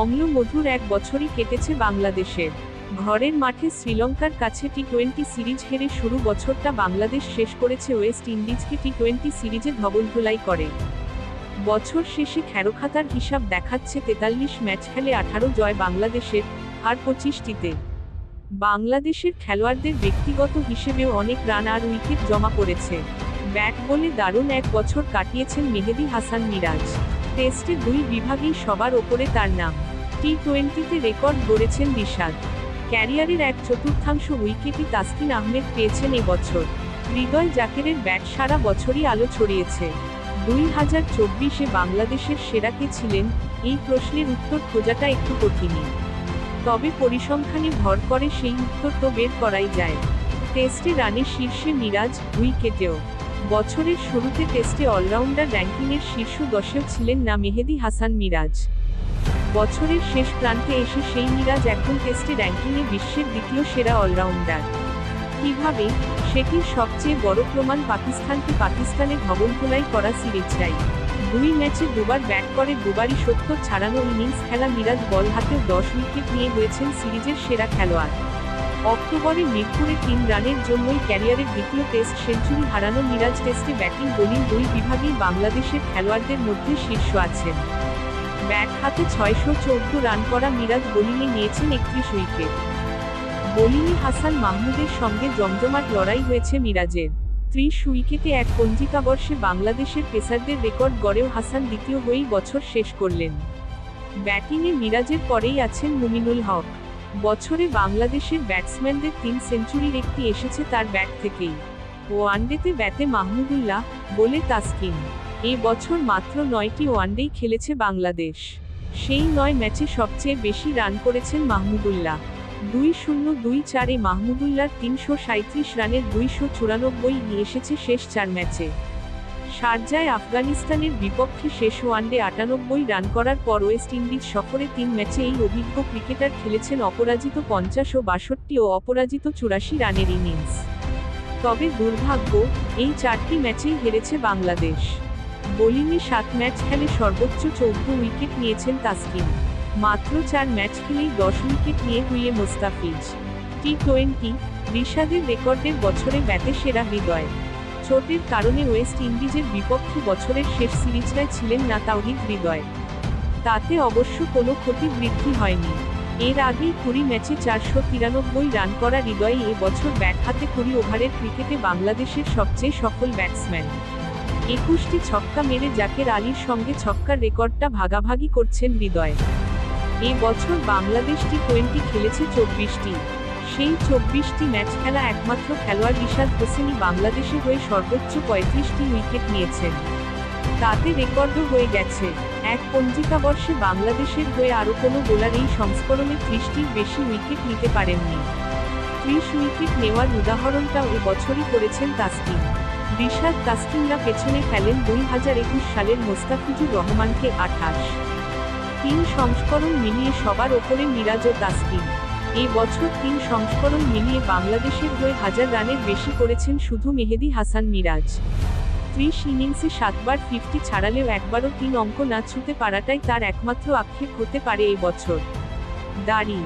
অম্ল মধুর এক বছরই কেটেছে বাংলাদেশের ঘরের মাঠে শ্রীলঙ্কার কাছে টি টোয়েন্টি সিরিজ হেরে শুরু বছরটা বাংলাদেশ শেষ করেছে ওয়েস্ট ইন্ডিজকে টি টোয়েন্টি সিরিজে ধবলধোলাই করে। বছর শেষে খেরোখাতার হিসাব দেখাচ্ছে তেতাল্লিশ ম্যাচ খেলে আঠারো জয় বাংলাদেশের আর পঁচিশটিতে। বাংলাদেশের খেলোয়াড়দের ব্যক্তিগত হিসেবেও অনেক রান আর উইকেট জমা পড়েছে। ব্যাট বলে দারুণ এক বছর কাটিয়েছেন মেহেদি হাসান মিরাজ। টেস্টে দুই বিভাগেই সবার ওপরে তার নাম। টি টোয়েন্টিতে রেকর্ড গড়েছেন রিশাদ ক্যারিয়ারের এক চতুর্থাংশ উইকেটই তাসকিন আহমেদ পেয়েছেন এবছর হৃদয় জাকেরের ব্যাট সারা বছরই আলো ছড়িয়েছে। দুই হাজার চব্বিশে বাংলাদেশের সেরা কে ছিলেন? এই প্রশ্নের উত্তর খোঁজাটা একটু কঠিনই। তবে পরিসংখ্যানে ভর করে সেই উত্তর তো বের করাই যায়। টেস্টে রানে শীর্ষে মিরাজ, উইকেটেও। বছরের শুরুতে টেস্টে অলরাউন্ডার র্যাঙ্কিংয়ের শীর্ষ দশেও ছিলেন না মেহেদি হাসান মিরাজ। বছরের শেষ প্রান্তে এসে সেই মিরাজ এখন টেস্টে র্যাঙ্কিংয়ে বিশ্বের দ্বিতীয় সেরা অলরাউন্ডার। কীভাবে? সেটির সবচেয়ে বড় প্রমাণ পাকিস্তানকে পাকিস্তানে ধবলধোলাই করা সিরিজটাই দুই ম্যাচে দুবার ব্যাট করে দুবারই সত্তর ছাড়ানো ইনিংস খেলা মিরাজ বল হাতে দশ উইকেট নিয়ে হয়েছেন সিরিজের সেরা খেলোয়াড়। অক্টোবরে মিরপুরে তিন রানের জন্যই ক্যারিয়ারের দ্বিতীয় টেস্ট সেঞ্চুরি হারানো মিরাজ টেস্টে ব্যাটিং বোলিং দুই বিভাগেই বাংলাদেশের খেলোয়াড়দের মধ্যে শীর্ষ আছেন। ব্যাট হাতে ছয়শো চৌদ্দ রান করা মিরাজ বোলিংয়ে নিয়েছেন একত্রিশ উইকেট। বোলিংয়ে হাসান মাহমুদের সঙ্গে জমজমাট লড়াই হয়েছে মিরাজের। ত্রিশ উইকেটে এক পঞ্জিকা বর্ষে বাংলাদেশের পেসারদের রেকর্ড গড়েও হাসান দ্বিতীয় হয়েই বছর শেষ করলেন। ব্যাটিংয়ে মিরাজের পরেই আছেন মুমিনুল হক। বছরে বাংলাদেশের ব্যাটসম্যানদের তিন সেঞ্চুরির একটি এসেছে তার ব্যাট থেকেই। ওয়ানডেতে ব্যাটে মাহমুদুল্লাহ, বলে তাসকিন। এ বছর মাত্র নয়টি ওয়ানডেই খেলেছে বাংলাদেশ। সেই নয় ম্যাচে সবচেয়ে বেশি রান করেছেন মাহমুদুল্লাহ। দুই শূন্য, দুই চারে মাহমুদুল্লাহর তিনশো সাঁত্রিশ রানের দুইশো চুরানব্বই এসেছে শেষ চার ম্যাচে। শারজায় আফগানিস্তানের বিপক্ষে শেষ ওয়ানডে আটানব্বই রান করার পর ওয়েস্ট ইন্ডিজ সফরে তিন ম্যাচে এই অভিজ্ঞ ক্রিকেটার খেলেছেন অপরাজিত পঞ্চাশ ও বাষট্টি ও অপরাজিত চুরাশি রানের ইনিংস। তবে দুর্ভাগ্য, এই চারটি ম্যাচেই হেরেছে বাংলাদেশ। বোলিংয়ে সাত ম্যাচ খেলে সর্বোচ্চ চৌদ্দ উইকেট নিয়েছেন তাসকিন। মাত্র চার ম্যাচ খেলেই দশ উইকেট নিয়ে হুইয়ে মোস্তাফিজ। টি টোয়েন্টি, রিশাদের রেকর্ডের বছরে ব্যাটে সেরা হৃদয়। চোটের কারণে ওয়েস্ট ইন্ডিজের বিপক্ষে বছরের শেষ সিরিজটায় ছিলেন না তাওহিদ হৃদয়। তাতে অবশ্য কোনো ক্ষতি বৃদ্ধি হয়নি। এর আগেই কুড়ি ম্যাচে চারশো তিরানব্বই রান করা হৃদয় এ বছর ব্যাট হাতে কুড়ি ওভারের ক্রিকেটে বাংলাদেশের সবচেয়ে সফল ব্যাটসম্যান। একুশটি ছক্কা মেরে জাকের আলীর সঙ্গে ছক্কার রেকর্ডটা ভাগাভাগি করছেন হৃদয়। এ বছর বাংলাদেশ টি টোয়েন্টি খেলেছে চব্বিশটি। সেই চব্বিশটি ম্যাচ খেলা একমাত্র খেলোয়াড় রিশাদ হোসেনই বাংলাদেশে হয়ে সর্বোচ্চ পঁয়ত্রিশটি উইকেট নিয়েছেন। তাতে রেকর্ডও হয়ে গেছে। এক পঞ্জিকা বর্ষে বাংলাদেশের হয়ে আরও কোনো বোলার এই সংস্করণে ত্রিশটির বেশি উইকেট নিতে পারেননি। ত্রিশ উইকেট নেওয়ার উদাহরণটা ও বছরই করেছেন তাসকিন। রিশাদ তাসকিনরা পেছনে ফেলেন দুই হাজার একুশ সালের মোস্তাফিজুর রহমানকে আঠাশ। তিন সংস্করণ মিলিয়ে সবার ওপরে মিরাজ ও তাসকিন। এ বছর তিন সংস্করণ মিলিয়ে বাংলাদেশের হয়ে হাজার রানের বেশি করেছেন শুধু মেহেদি হাসান মিরাজ। ত্রিশ ইনিংসে সাতবার ফিফটি ছাড়ালেও একবারও তিন অঙ্ক না ছুতে পারাটাই তার একমাত্র আক্ষেপ হতে পারে এই বছর। দাড়ি